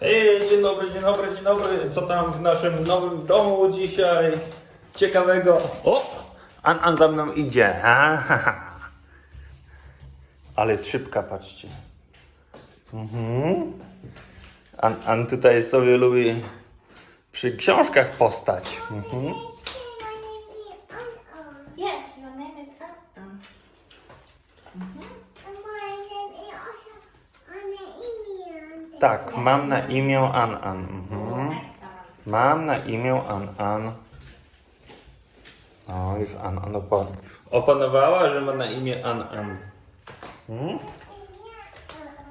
Hej, dzień dobry, dzień dobry, dzień dobry. Co tam w naszym nowym domu dzisiaj? Ciekawego. O! An, An za mną idzie. Aha. Ale jest szybka, patrzcie. Mhm. An, An tutaj sobie lubi przy książkach postać. Mhm. Yes, your name is Anton. Tak, mam na imię An An. Mhm. Mam na imię An An. Już An An opan opanowała, że ma na imię An An. Mhm.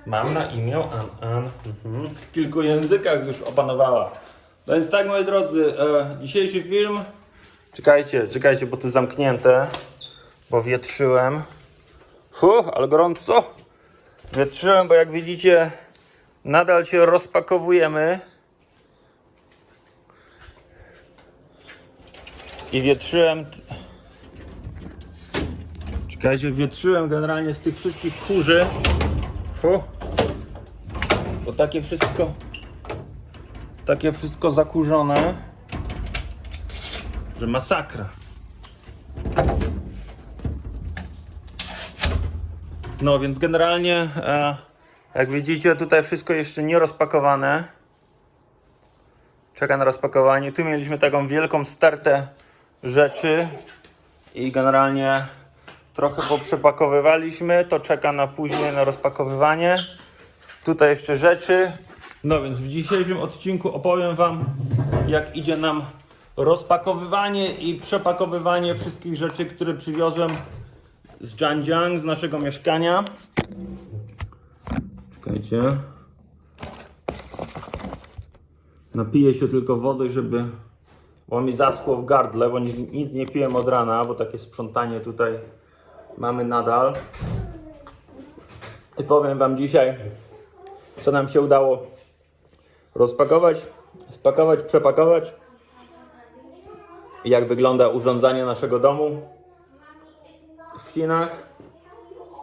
Mam na imię An An. Mhm. W kilku językach już opanowała. No więc tak, moi drodzy, e, dzisiejszy film. Czekajcie, czekajcie, bo tu zamknięte, bo wietrzyłem. Huh, ale gorąco. Wietrzyłem, bo jak widzicie, nadal się rozpakowujemy. I wietrzyłem. Czekajcie, wietrzyłem generalnie z tych wszystkich kurzy. Fu. Bo takie wszystko. Takie wszystko zakurzone. Że masakra. No więc generalnie, e, jak widzicie, tutaj wszystko jeszcze nie rozpakowane. Czeka na rozpakowanie. Tu mieliśmy taką wielką stertę rzeczy i generalnie trochę poprzepakowywaliśmy. To czeka na później na rozpakowywanie. Tutaj jeszcze rzeczy. No więc w dzisiejszym odcinku opowiem Wam, jak idzie nam rozpakowywanie i przepakowywanie wszystkich rzeczy, które przywiozłem z Zhanjiang, z naszego mieszkania. Czekajcie. Napiję się tylko wody, żeby. Bo mi zaschło w gardle, bo nic, nic nie piłem od rana, bo takie sprzątanie tutaj mamy nadal. I powiem Wam dzisiaj, co nam się udało rozpakować, spakować, przepakować. Jak wygląda urządzanie naszego domu w Chinach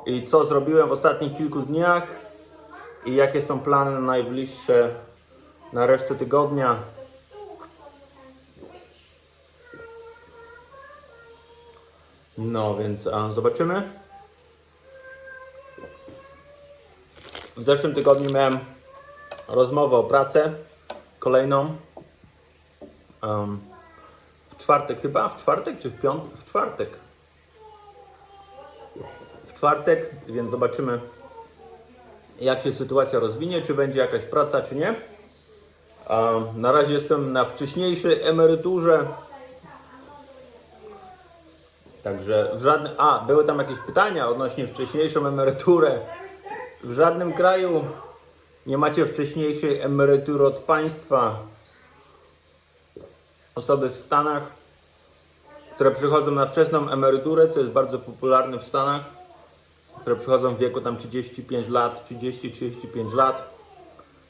i co zrobiłem w ostatnich kilku dniach i jakie są plany na najbliższe, na resztę tygodnia. No więc zobaczymy. W zeszłym tygodniu miałem rozmowę o pracę kolejną. Em, w czwartek chyba, w czwartek czy w piątek? W czwartek w czwartek, więc zobaczymy jak się sytuacja rozwinie, czy będzie jakaś praca, czy nie. Na razie jestem na wcześniejszej emeryturze. Także w żadnym. A, były tam jakieś pytania odnośnie wcześniejszą emeryturę. W żadnym kraju nie macie wcześniejszej emerytury od państwa. Osoby w Stanach, które przychodzą na wczesną emeryturę, co jest bardzo popularne w Stanach, które przychodzą w wieku tam 35 lat, 30-35 lat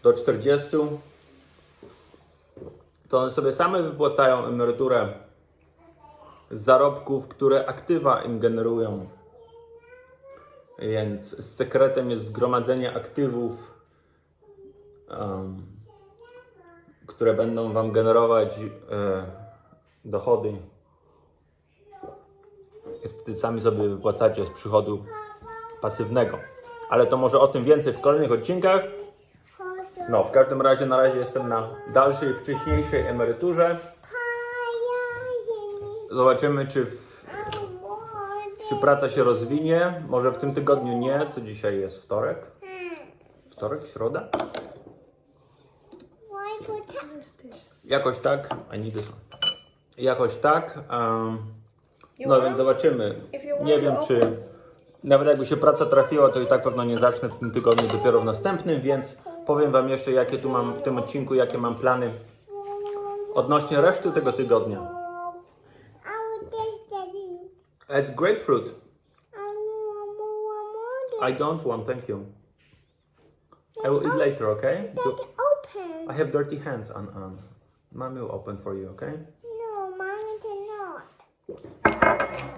do 40, to one sobie same wypłacają emeryturę z zarobków, które aktywa im generują. Więc sekretem jest zgromadzenie aktywów, em, które będą Wam generować e, dochody. Wtedy sami sobie wypłacacie z przychodu pasywnego. Ale to może o tym więcej w kolejnych odcinkach. No, w każdym razie na razie jestem na dalszej, wcześniejszej emeryturze. Zobaczymy, czy, w, czy praca się rozwinie. Może w tym tygodniu nie. Co dzisiaj jest? Wtorek? Wtorek? Środa? Jakoś tak. Jakoś tak. Um, no więc zobaczymy. Nie wiem, czy nawet jakby się praca trafiła, to i tak pewno nie zacznę w tym tygodniu, dopiero w następnym, więc powiem Wam jeszcze, jakie tu mam w tym odcinku, jakie mam plany odnośnie reszty tego tygodnia. It's grapefruit. I don't want, thank you. I will eat later, okay? Do-. I have dirty hands, on on. Mommy will open for you, okay? No, mommy cannot.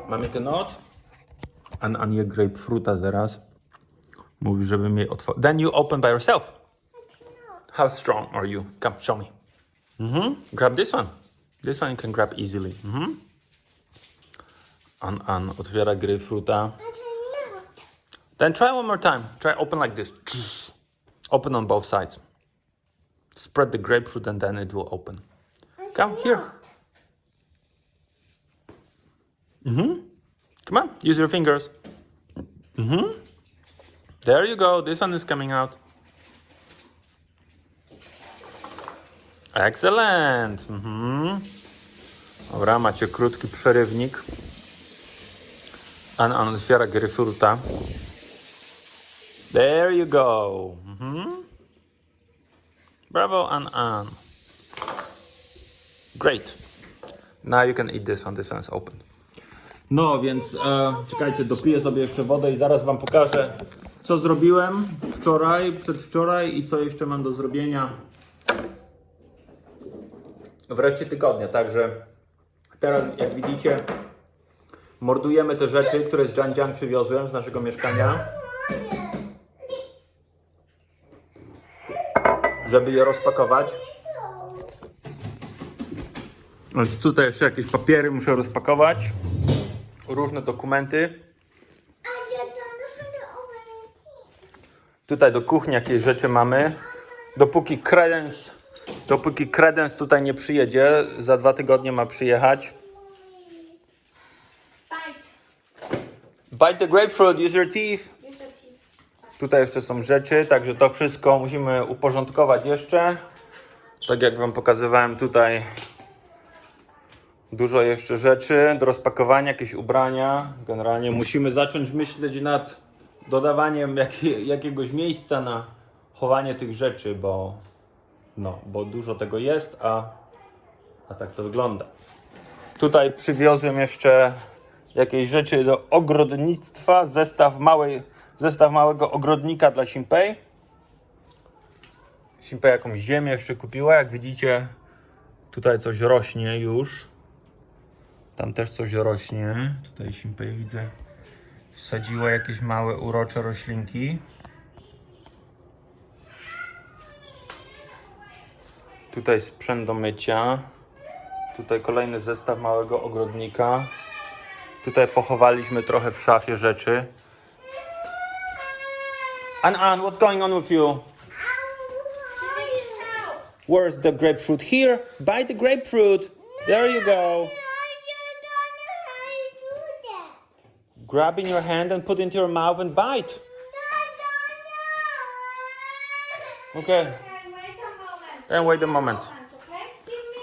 Mommy cannot? An An je grapefruita zaraz. Mówi, żebym jej otworzył. Then you open by yourself. How strong are you? Come, show me. Mm-hmm. Grab this one. This one you can grab easily. Mm-hmm. An An otwiera grapefruita. Then try one more time. Try open like this. Open on both sides. Spread the grapefruit and then it will open. Come here. Mm-hmm. Come on, use your fingers. Mm-hmm. There you go. This one is coming out. Excellent. Mhm. Dobra, macie krótki przerywnik. An An otwiera gryfruta. There you go. Mhm. Bravo, An An. Great. Now you can eat this one. This one is open. No, więc e, czekajcie, dopiję sobie jeszcze wodę i zaraz Wam pokażę, co zrobiłem wczoraj, przedwczoraj i co jeszcze mam do zrobienia w reszcie tygodnia. Także teraz, jak widzicie, mordujemy te rzeczy, które z Janjiang przywiozłem z naszego mieszkania, żeby je rozpakować. Więc tutaj jeszcze jakieś papiery muszę rozpakować, różne dokumenty. It. Tutaj do kuchni jakieś rzeczy mamy. Dopóki kredens, dopóki kredens tutaj nie przyjedzie, za dwa tygodnie ma przyjechać. Bite. Bite the grapefruit. Use your teeth. Tutaj jeszcze są rzeczy, także to wszystko musimy uporządkować jeszcze. Tak jak Wam pokazywałem tutaj, dużo jeszcze rzeczy do rozpakowania, jakieś ubrania. Generalnie musimy zacząć myśleć nad dodawaniem jakie, jakiegoś miejsca na chowanie tych rzeczy, bo, no, bo dużo tego jest, a, a tak to wygląda. Tutaj przywiozłem jeszcze jakieś rzeczy do ogrodnictwa, zestaw, małej, zestaw małego ogrodnika dla Simpei. Simpei jakąś ziemię jeszcze kupiła, jak widzicie tutaj coś rośnie już. Tam też coś rośnie. Tutaj Simpei widzę wsadziła jakieś małe urocze roślinki. Tutaj sprzęt do mycia. Tutaj kolejny zestaw małego ogrodnika. Tutaj pochowaliśmy trochę w szafie rzeczy. An An, what's going on with you? Where's the grapefruit? Here, buy the grapefruit. There you go. Grab in your hand and put into your mouth and bite. I. Okay. And wait a moment. Okay? Give me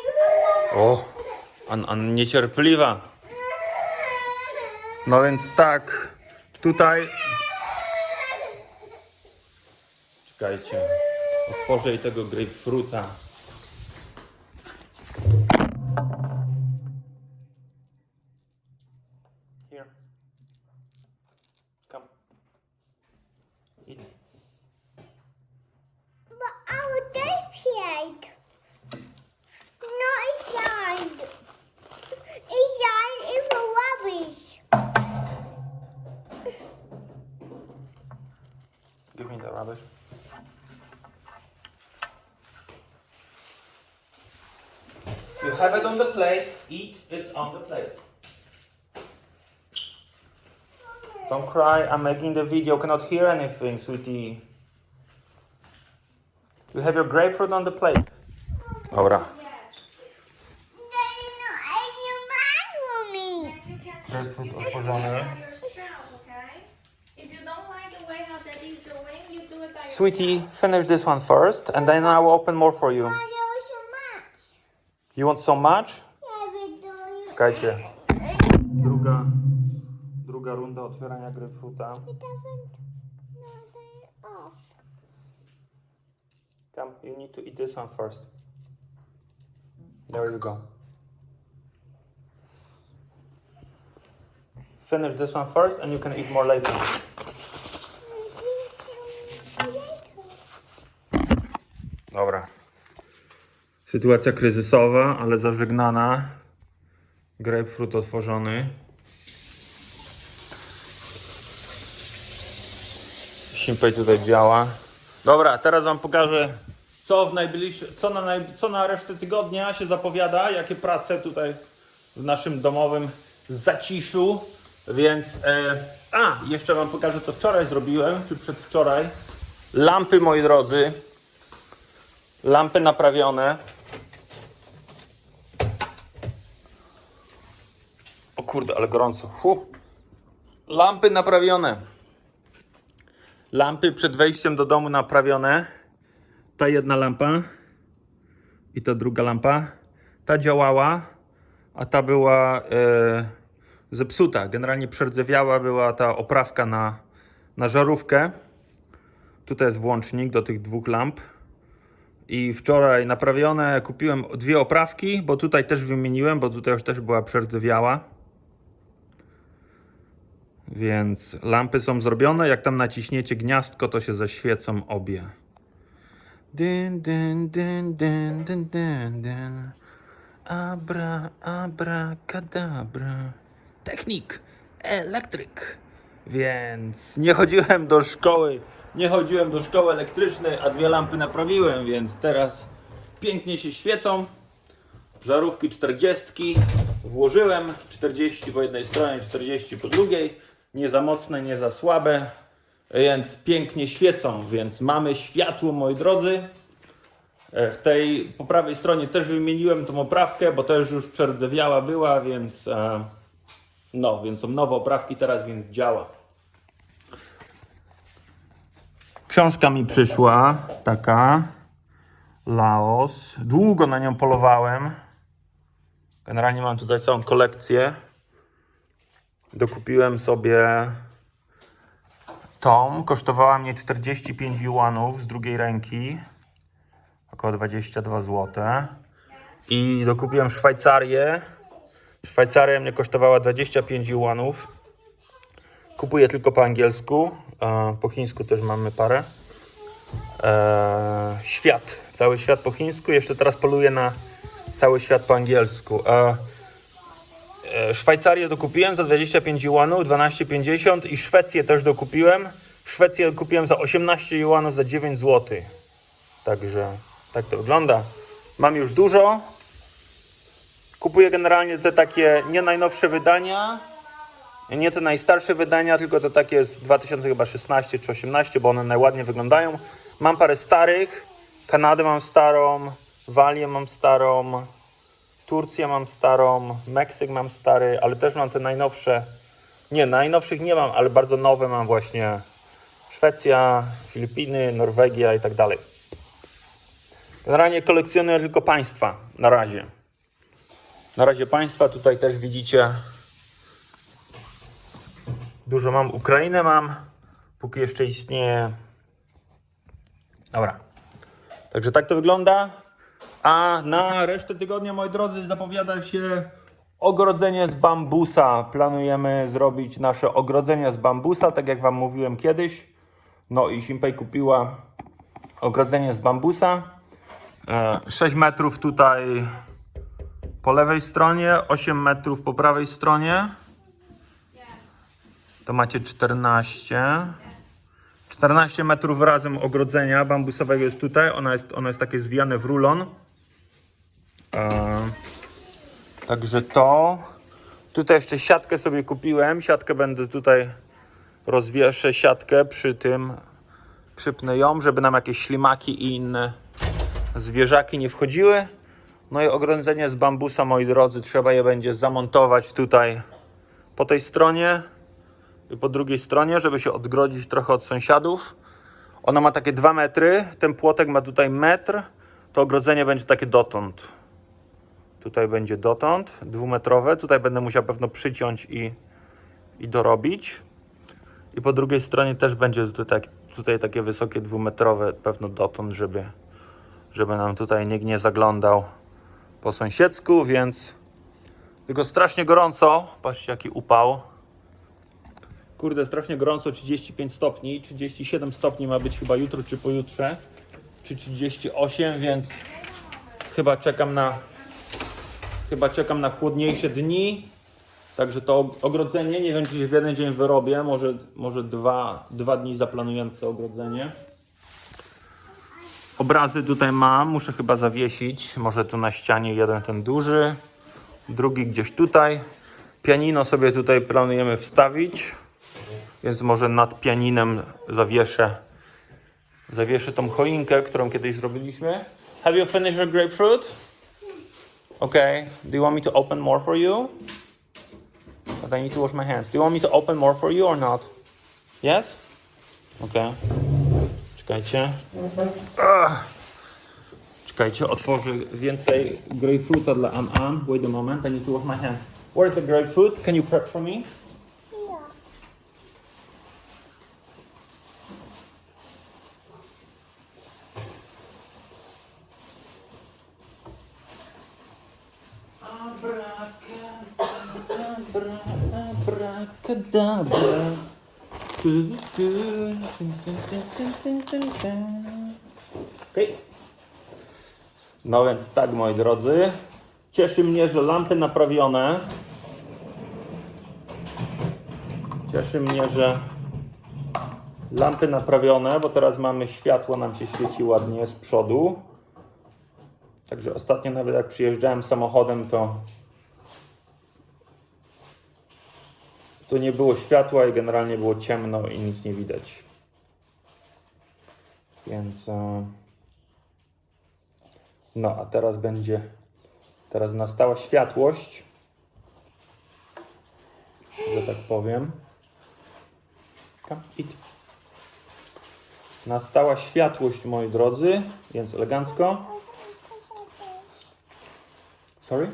a O, moment. An An niecierpliwa. No więc tak, tutaj. Czekajcie, otworzę jej tego grapefruita. Have it on the plate. Eat. It's on the plate. Don't cry. I'm making the video. Cannot hear anything, sweetie. You have your grapefruit on the plate. Dobra. Yes. There's not any man for me. You can Grapefruit you can otworzony. do it by yourself, okay? If you don't like the way how daddy's doing, you do it by yourself. Sweetie, finish this one first, and then I will open more for you. I do so much. You want so much? Czekajcie. Druga, druga runda otwierania grapefruita. Come, you need to eat this one first. There you go. Finish this one first and you can eat more later. Dobra. Sytuacja kryzysowa, ale zażegnana. Grapefruit otworzony. Simpej tutaj działa. Dobra, teraz wam pokażę co w co na, co na resztę tygodnia się zapowiada, jakie prace tutaj w naszym domowym zaciszu. Więc, e, a, jeszcze Wam pokażę, co wczoraj zrobiłem, czy przedwczoraj. Lampy, moi drodzy. Lampy naprawione. Kurde, ale gorąco. Hu. Lampy naprawione. Lampy przed wejściem do domu naprawione. Ta jedna lampa i ta druga lampa. Ta działała, a ta była e, zepsuta. Generalnie przerdzewiała była ta oprawka na, na żarówkę. Tutaj jest włącznik do tych dwóch lamp. I wczoraj naprawione, kupiłem dwie oprawki, bo tutaj też wymieniłem, bo tutaj już też była przerdzewiała. Więc lampy są zrobione. Jak tam naciśniecie gniazdko, to się zaświecą obie. Dyn, dyn, dyn, dyn, dyn, dyn, dyn. Abra, abra, kadabra. Technik, elektryk. Więc nie chodziłem do szkoły. Nie chodziłem do szkoły elektrycznej, a dwie lampy naprawiłem, więc teraz pięknie się świecą. Żarówki 40 włożyłem 40 po jednej stronie, 40 po drugiej. Nie za mocne, nie za słabe, więc pięknie świecą. Więc mamy światło, moi drodzy. E, W tej po prawej stronie też wymieniłem tą oprawkę, bo też już przerdzewiała była, więc e, no, więc są nowe oprawki teraz, więc działa. Książka mi przyszła, taka Laos. Długo na nią polowałem. Generalnie mam tutaj całą kolekcję. Dokupiłem sobie tom. Kosztowała mnie 45 juanów z drugiej ręki. Około 22 zł. I dokupiłem Szwajcarię. Szwajcaria mnie kosztowała 25 juanów. Kupuję tylko po angielsku. e, Po chińsku też mamy parę. E, świat. Cały świat po chińsku. Jeszcze teraz poluję na cały świat po angielsku. E, Szwajcarię dokupiłem za 25 juanów, 12,50 i Szwecję też dokupiłem. Szwecję kupiłem za 18 juanów za 9 zł. Także tak to wygląda. Mam już dużo. Kupuję generalnie te takie nie najnowsze wydania. Nie te najstarsze wydania, tylko te takie z 2016 czy 18, bo one najładniej wyglądają. Mam parę starych. Kanadę mam starą, Walię mam starą, Turcję mam starą, Meksyk mam stary, ale też mam te najnowsze. Nie, najnowszych nie mam, ale bardzo nowe mam właśnie. Szwecja, Filipiny, Norwegia i tak dalej. Generalnie kolekcjonuję tylko państwa na razie. Na razie państwa tutaj też widzicie. Dużo mam. Ukrainę mam, póki jeszcze istnieje. Dobra. Także tak to wygląda. A na resztę tygodnia, moi drodzy, zapowiada się ogrodzenie z bambusa. Planujemy zrobić nasze ogrodzenie z bambusa, tak jak Wam mówiłem kiedyś. No i Simpej kupiła ogrodzenie z bambusa. E, 6 metrów tutaj po lewej stronie, 8 metrów po prawej stronie. To macie 14. 14 metrów razem ogrodzenia bambusowego jest tutaj. Ono jest, ono jest takie zwijane w rulon. E, także to. Tutaj jeszcze siatkę sobie kupiłem. Siatkę będę tutaj rozwieszę siatkę przy tym. Przypnę ją, żeby nam jakieś ślimaki i inne zwierzaki nie wchodziły. No i ogrodzenie z bambusa, moi drodzy, trzeba je będzie zamontować tutaj po tej stronie i po drugiej stronie, żeby się odgrodzić trochę od sąsiadów. Ona ma takie 2 metry, ten płotek ma tutaj metr, to ogrodzenie będzie takie dotąd. Tutaj będzie dotąd, dwumetrowe. Tutaj będę musiał pewno przyciąć i, i dorobić. I po drugiej stronie też będzie tutaj, tutaj takie wysokie dwumetrowe, pewno dotąd, żeby, żeby nam tutaj nikt nie zaglądał po sąsiedzku, więc tylko strasznie gorąco. Patrzcie jaki upał. Kurde, strasznie gorąco, 35 stopni, 37 stopni ma być chyba jutro czy pojutrze, czy 38, więc chyba czekam na chyba czekam na chłodniejsze dni. Także to ogrodzenie, nie wiem czy się w jeden dzień wyrobię, może, może dwa, dwa dni zaplanujemy to ogrodzenie. Obrazy tutaj mam, muszę chyba zawiesić. Może tu na ścianie jeden ten duży, drugi gdzieś tutaj. Pianino sobie tutaj planujemy wstawić, więc może nad pianinem zawieszę, zawieszę tą choinkę, którą kiedyś zrobiliśmy. Have you finished your grapefruit? Okay. Do you want me to open more for you? But I need to wash my hands. Do you want me to open more for you or not? Yes? Okay. Czekajcie. Ugh. Czekajcie, otworzę więcej grapefruita dla An An. Wait a moment, I need to wash my hands. Where's the grapefruit? Can you prep for me? Yeah. Abracadabra. Okej. No więc tak, moi drodzy. Cieszy mnie, że lampy naprawione. Cieszy mnie, że lampy naprawione, bo teraz mamy światło, nam się świeci ładnie z przodu. Także ostatnio nawet jak przyjeżdżałem samochodem, to tu nie było światła i generalnie było ciemno i nic nie widać. Więc e, no, a teraz będzie teraz nastała światłość, że tak powiem. Eat. Nastała światłość, moi drodzy, więc elegancko. Sorry?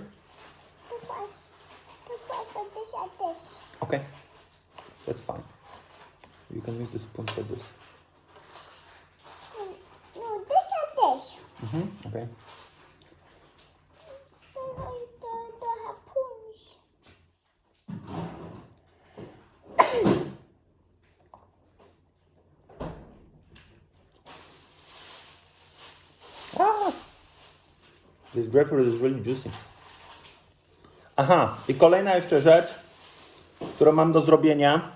That's fine. You can use the spoon for this. No, this or this? Mhm, okay. The, the harpoons. Ah! This grapefruit is really juicy. Aha, i kolejna jeszcze rzecz, którą mam do zrobienia.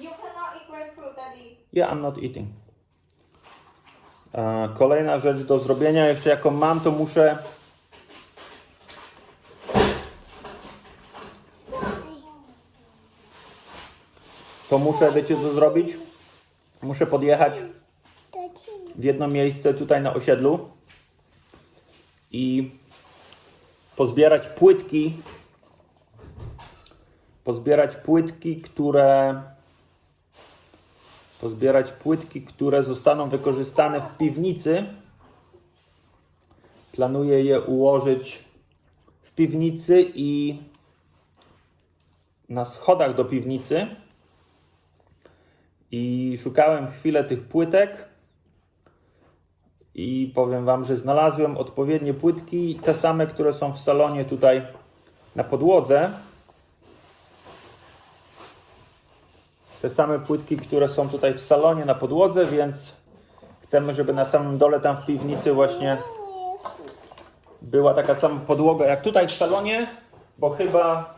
You cannot eat grapefruit, Daddy. Yeah, I'm not eating. Kolejna rzecz do zrobienia, jeszcze jaką mam, to muszę. To muszę, wiecie co zrobić? Muszę podjechać w jedno miejsce tutaj na osiedlu i pozbierać płytki. Pozbierać płytki, które pozbierać płytki, które zostaną wykorzystane w piwnicy. Planuję je ułożyć w piwnicy i na schodach do piwnicy. I szukałem chwilę tych płytek. I powiem Wam, że znalazłem odpowiednie płytki, te same, które są w salonie tutaj na podłodze. Te same płytki, które są tutaj w salonie na podłodze, więc chcemy, żeby na samym dole tam w piwnicy właśnie była taka sama podłoga jak tutaj w salonie, bo chyba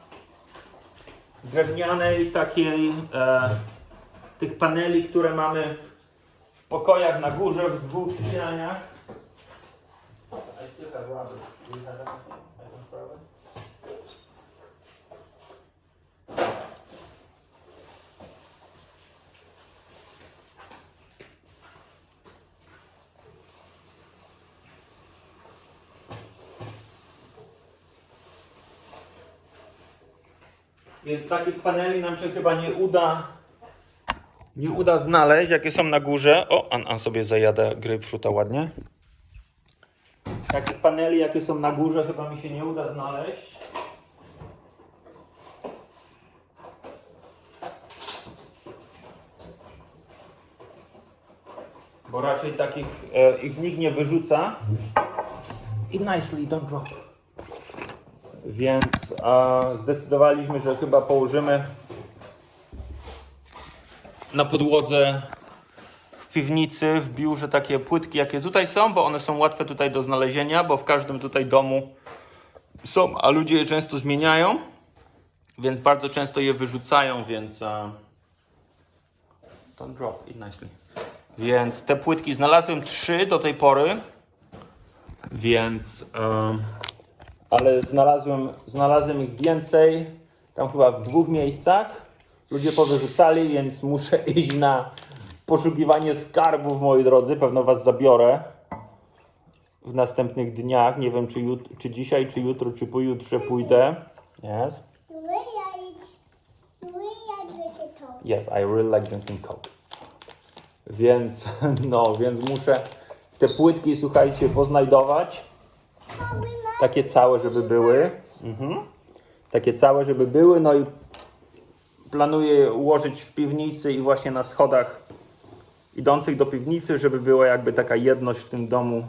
drewnianej takiej e, tych paneli, które mamy w pokojach na górze, w dwóch sypialniach. Do you have anything? I don't throw it. Więc takich paneli nam się chyba nie uda nie uda znaleźć, jakie są na górze. O, An, An sobie zajada grapefruita ładnie. Takich paneli, jakie są na górze, chyba mi się nie uda znaleźć. Bo raczej takich e, ich nikt nie wyrzuca. I nicely, don't drop. Więc e, zdecydowaliśmy, że chyba położymy na podłodze w piwnicy, w biurze takie płytki, jakie tutaj są, bo one są łatwe tutaj do znalezienia, bo w każdym tutaj domu są, a ludzie je często zmieniają, więc bardzo często je wyrzucają, więc uh, don't drop it nicely. Więc te płytki znalazłem trzy do tej pory. Więc. em, ale znalazłem, znalazłem ich więcej. Tam chyba w dwóch miejscach. Ludzie powyrzucali, więc muszę iść na poszukiwanie skarbów, moi drodzy. Pewno was zabiorę w następnych dniach. Nie wiem, czy, jut- czy dzisiaj, czy jutro, czy pojutrze pójdę. Yes. Yes, I really like drinking Coke. Więc, no, więc muszę te płytki, słuchajcie, poznajdować. Takie całe, żeby były. Mhm. Takie całe, żeby były. No i planuję ułożyć w piwnicy i właśnie na schodach idących do piwnicy, żeby była jakby taka jedność w tym domu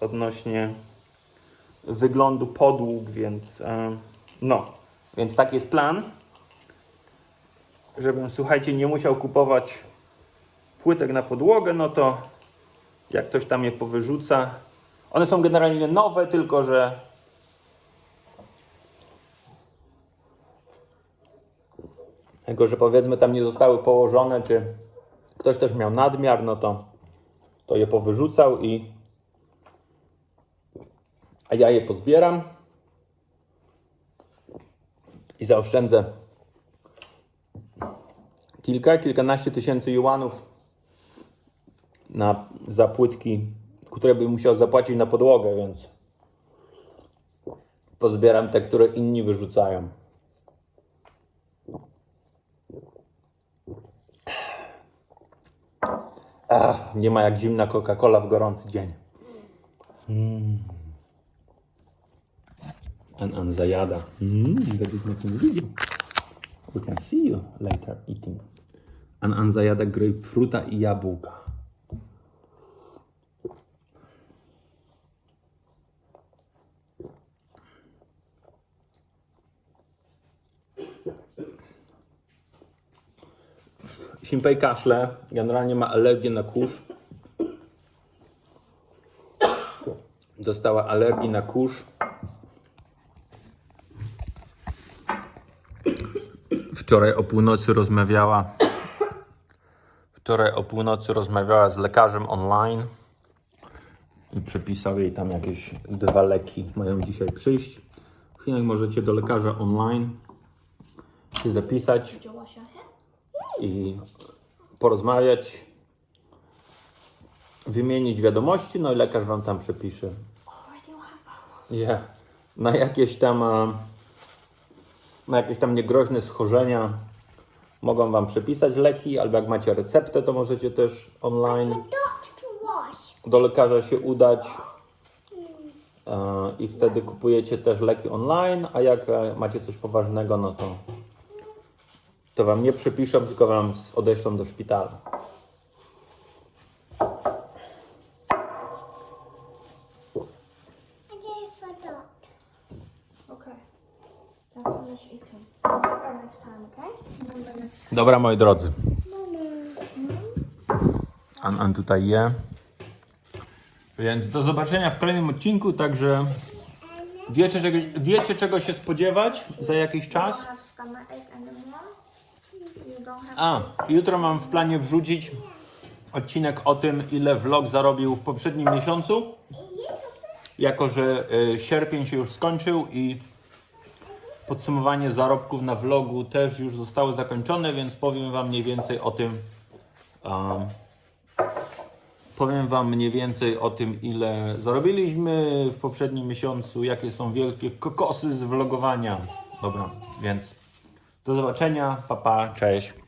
odnośnie wyglądu podłóg, więc em, no, więc taki jest plan żebym, słuchajcie, nie musiał kupować płytek na podłogę, no to jak ktoś tam je powyrzuca. One są generalnie nowe, tylko że tylko, że powiedzmy tam nie zostały położone, czy ktoś też miał nadmiar, no to, to je powyrzucał i a ja je pozbieram i zaoszczędzę kilka, kilkanaście tysięcy juanów na, za płytki, które bym musiał zapłacić na podłogę, więc pozbieram te, które inni wyrzucają. Ach, nie ma jak zimna Coca-Cola w gorący dzień. Mm. An an zajada. Mm, that is video. We can see you later eating. An an zajada grapefruta i jabłka. Simpej kaszle, generalnie ma alergię na kurz. Dostała alergii na kurz. Wczoraj o północy rozmawiała. Wczoraj o północy rozmawiała z lekarzem online i przepisał jej tam jakieś dwa leki. Mają dzisiaj przyjść. W Chinach możecie do lekarza online się zapisać i porozmawiać, wymienić wiadomości, no i lekarz wam tam przepisze. Yeah. Na jakieś tam e, na jakieś tam niegroźne schorzenia mogą wam przepisać leki, albo jak macie receptę, to możecie też online do lekarza się udać e, i wtedy kupujecie też leki online, a jak e, macie coś poważnego, no to to wam nie przepiszą, tylko wam z- odeślą do szpitala. Dobra, moi drodzy. An, An tutaj je. Więc do zobaczenia w kolejnym odcinku, także wiecie, czego, wiecie czego się spodziewać za jakiś czas. don't have stomachache anymore? You don't have A, jutro mam w planie wrzucić odcinek o tym, ile vlog zarobił w poprzednim miesiącu. Jako, że y, sierpień się już skończył i podsumowanie zarobków na vlogu też już zostało zakończone, więc powiem Wam mniej więcej o tym. Um, powiem Wam mniej więcej o tym, ile zarobiliśmy w poprzednim miesiącu, jakie są wielkie kokosy z vlogowania. Dobra, więc do zobaczenia, papa, cześć.